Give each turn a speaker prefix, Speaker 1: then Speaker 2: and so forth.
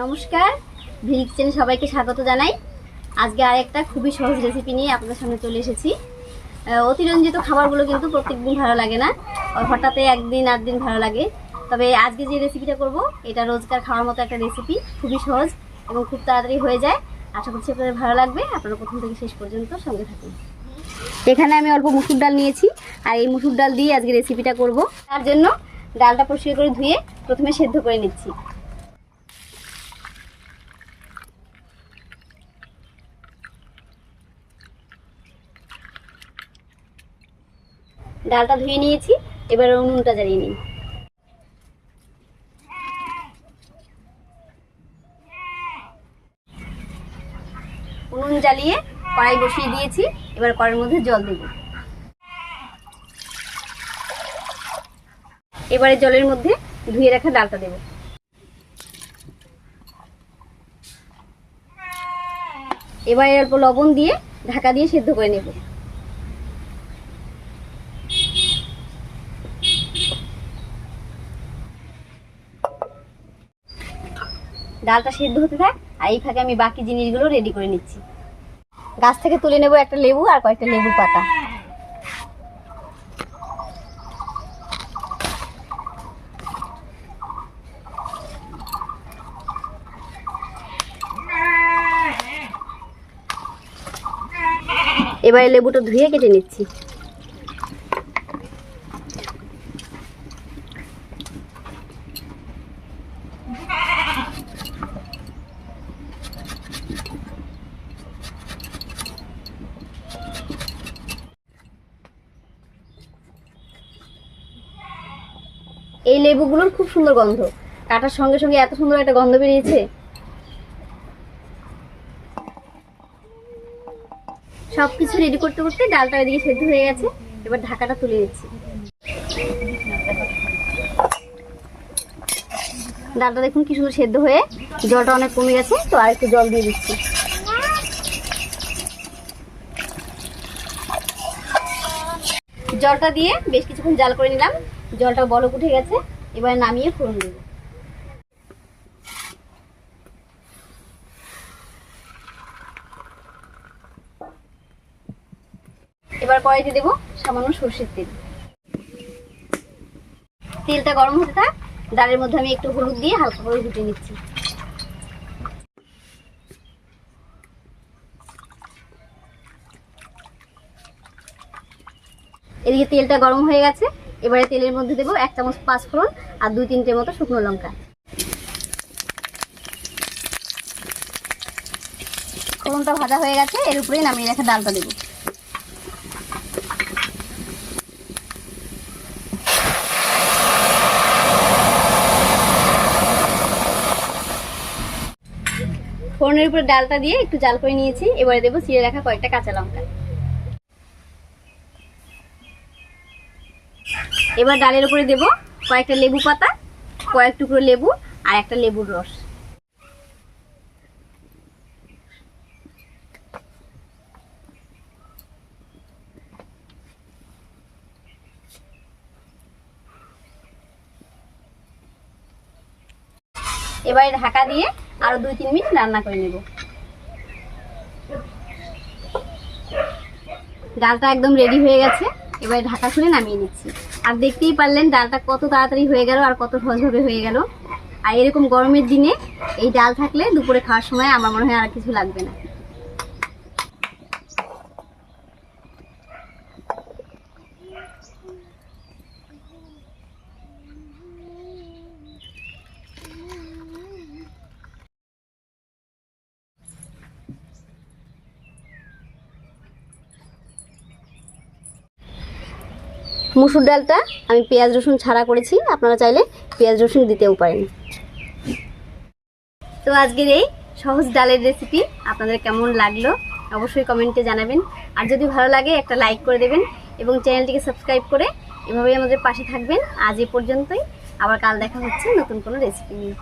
Speaker 1: নমস্কার। ভিল কিচেনে সবাইকে স্বাগত জানাই। আজকে আর একটা খুবই সহজ রেসিপি নিয়ে আপনাদের সামনে চলে এসেছি। অতিরঞ্জিত খাবারগুলো কিন্তু প্রত্যেকদিন ভালো লাগে না। আর হঠাৎ একদিন আধ দিন ভালো লাগে। তবে আজকে যে রেসিপিটা করব, এটা রোজকার খাওয়ার মতো একটা রেসিপি খুবই সহজ এবং খুব তাড়াতাড়ি হয়ে যায়। আশা করছি আপনাদের ভালো লাগবে। আপনারা প্রথম থেকে শেষ পর্যন্ত সঙ্গে থাকুন। এখানে আমি অল্প মুসুর ডাল নিয়েছি। আর এই মুসুর ডাল দিয়ে আজকে রেসিপিটা করব। তার জন্য ডালটা পরিষ্কার করে ধুয়ে প্রথমে সেদ্ধ করে নিচ্ছি। ডালটা ধুয়ে নিয়েছি, এবার উনুনটা জ্বালিয়ে নিই। উনুন জ্বালিয়ে কড়াই বসিয়ে দিয়েছি, এবার কড়াইয়ের মধ্যে জল দেব। এবারে জলের মধ্যে ধুয়ে রাখা ডালটা দেব। এবারে অল্প লবণ দিয়ে ঢাকা দিয়ে সেদ্ধ করে নেব। ডালটা সেদ্ধ হতে থাক, আর এই ফাঁকে আমি বাকি জিনিসগুলো রেডি করে নিচ্ছি। গাছ থেকে তুলে নেব একটা লেবু আর কয়েকটা লেবু পাতা। এবারে লেবুটা ধুয়ে কেটে নিচ্ছি। এই লেবুগুলোর খুব সুন্দর গন্ধ। কাটার সঙ্গে সঙ্গে এত সুন্দর একটা গন্ধ বেরিয়েছে। সবকিছু রেডি করতে করতে ডালটা এদিকে সেদ্ধ হয়ে গেছে। এবার ঢাকাটা তুলে দিচ্ছি ডালটা দেখুন কি সুন্দর সেদ্ধ হয়ে জলটা অনেক কমে গেছে, তো আর একটু জল দিয়ে দিচ্ছি। জলটা দিয়ে বেশ কিছুক্ষণ জাল করে নিলাম। জলটা বলক উঠে গেছে, এবার নামিয়ে ফোড়ন দেবো। এবার কড়াইতে দেবো সামান্য সর্ষের তেল। তেলটা গরম হতে থাক, ডালের মধ্যে আমি একটু হলুদ দিয়ে হালকা করে ঘুটে নিচ্ছি। এদিকে তেলটা গরম হয়ে গেছে এবারে তেলের মধ্যে দেবো এক চামচ পাঁচ ফোড়ন আর দুই তিনটে মতো শুকনো লঙ্কা। ফোড়নটা ভাজা হয়ে গেছে, এর উপরেই নামিয়ে রেখে ডালটা দেবো। ফোড়নের উপরে ডালটা দিয়ে একটু জাল করে নিয়েছি, এবারে দেবো চিড়ে রাখা কয়েকটা কাঁচা লঙ্কা। এবার ডালের উপরে দেব কয়েকটা লেবু পাতা, কয়েক টুকরো লেবু আর একটা লেবুর রস। এবারে ঢাকা দিয়ে আরও দুই তিন মিনিট রান্না করে নেব। ডালটা একদম রেডি হয়ে গেছে। এবারে ঢাকা খুলে নামিয়ে নিচ্ছি। আর দেখতেই পারলেন ডালটা কত তাড়াতাড়ি হয়ে গেল আর কত সহজভাবে হয়ে গেল। আর এরকম গরমের দিনে এই ডাল থাকলে দুপুরে খাওয়ার সময় আমার মনে হয় আর কিছু লাগবে না। মুসুর ডালটা আমি পেঁয়াজ, রসুন ছাড়া করেছি। আপনারা চাইলে পেঁয়াজ, রসুন দিতেও পারেন। তো আজকের এই সহজ ডালের রেসিপি আপনাদের কেমন লাগল অবশ্যই কমেন্টে জানাবেন। আর যদি ভালো লাগে, একটা লাইক করে দেবেন এবং চ্যানেলটিকে সাবস্ক্রাইব করে এভাবেই আমাদের পাশে থাকবেন। আজ এ পর্যন্তই। আবার কাল দেখা হচ্ছে নতুন কোনো রেসিপি নিয়ে।